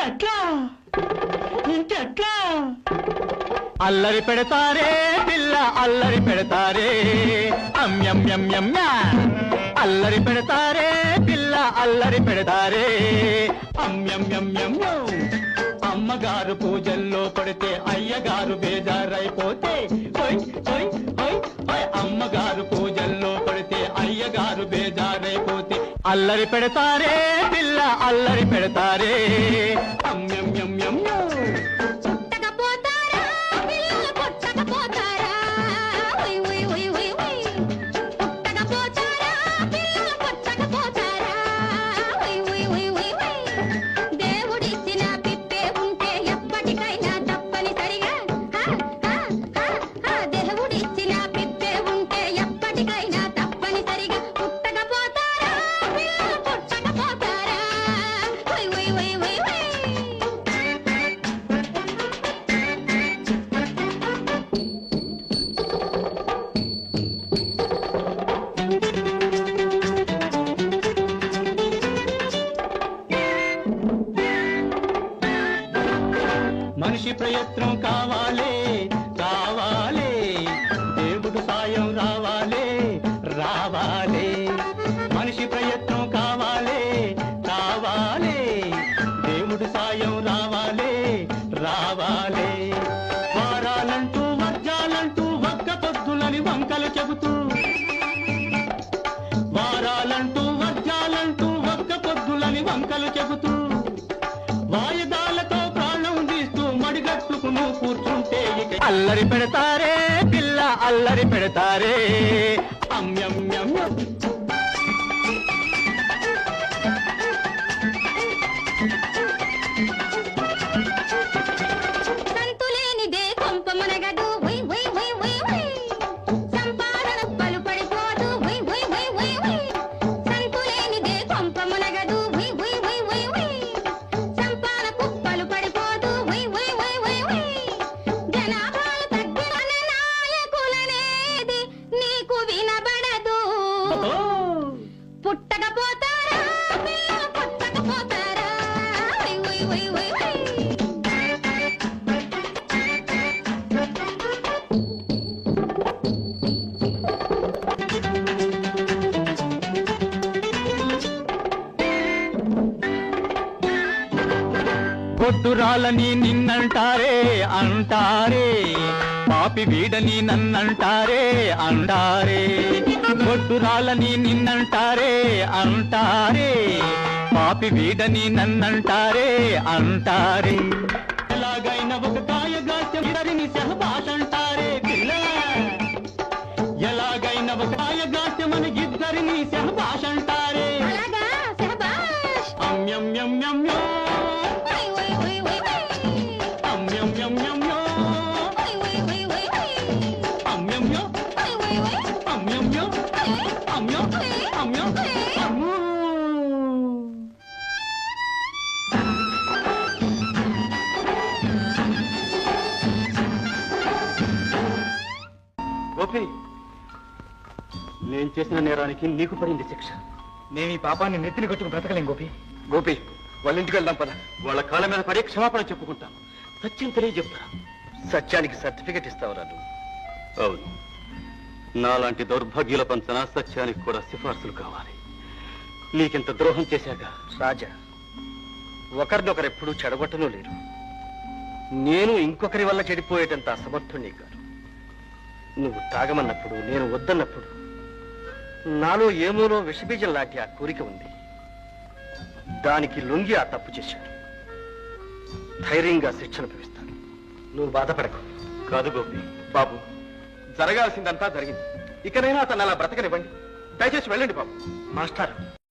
అసలు ఇంటి అట్లా అల్లరి పెడతారే పిల్ల అల్లరి పెడతారే. అమ్యమ్యమ్యమ్య అల్లరి పెడతారే పిల్ల అల్లరి పెడతారే. అమ్యమ్యమ్యమ్యం అమ్మగారు పూజల్లో పడితే అయ్యగారు బేజారైపోతే. అమ్మగారు పూజల్లో పడితే అయ్యగారు బేజారైపోతే. అల్లరి పెడతారే పిల్ల అల్లరి పెడతారే. అమ్యమ్యమ్యమ్యం మనిషి ప్రయత్నం కావాలే కావాలే. దేవుడు సాయం రావాలే రావాలే. మనిషి ప్రయత్నం కావాలే కావాలే. దేవుడు సాయం రావాలే రావాలే. వారాలంటూ వర్జాలంటూ ఒక్క పొద్దులని వంకలు చెబుతూ. వారాలంటూ వర్జాలంటూ ఒక్క పొద్దులని వంకలు చెబుతూ. మడిగట్టుకును కూర్చుంటే ఇక అల్లరి పెడతారే పిల్ల అల్లరి పెడతారే. అమ్యమ్యం wait, wait. కొట్టురాలని నిన్నంటారే అంటారే. పాపి వీడని నన్నంటారే అంటారే. కొట్టురాలని నిన్నంటారే అంటారే. పాపి వీడని నన్నంటారే అంటారే. ఎలాగైనా ఒక కాయగాస్యం ఇద్దరిని సహబాష్ అంటారే పిల్ల. ఎలాగైనా ఒక కాయగాస్యమని ఇద్దరిని సహబాష్. అంటారే నేను చేసిన నేరానికి నీకు పడింది శిక్ష. మేము ఈ పాపాన్ని నెత్తిని కొట్టుకు బ్రతకలేం గోపి. గోపి వాళ్ళ ఇంటికి వెళ్దాం పద. వాళ్ళ కాళ్ళ మీద పడి క్షమాపణ చెప్పుకుంటాం సత్యం తెలియజెప్తా సత్యానికి సర్టిఫికెట్ ఇస్తావురా నువ్వు. అవును. నాలాంటి దౌర్భాగ్యుల పంచన సత్యానికి కూడా సిఫార్సులు కావాలి. నీకింత ద్రోహం చేశాక రాజా ఒకరినొకరు ఎప్పుడూ చెడగొట్టనూ లేరు. నేను ఇంకొకరి వల్ల చెడిపోయేటంత అసమర్థుణ్ణి కాదు. నువ్వు తాగమన్నప్పుడు నేను వద్దన్నప్పుడు నాలో ఏమోనో విషబీజం లాంటి ఆ కోరిక ఉంది. దానికి లొంగి ఆ తప్పు చేశాడు ధైర్యంగా శిక్షణ పిలుస్తాను నువ్వు బాధపడకు. కాదు గోపి బాబు జరగాల్సిందంతా జరిగింది. ఇకనైనా అతను అలా బ్రతకనివ్వండి. దయచేసి వెళ్ళండి బాబు. మాస్టర్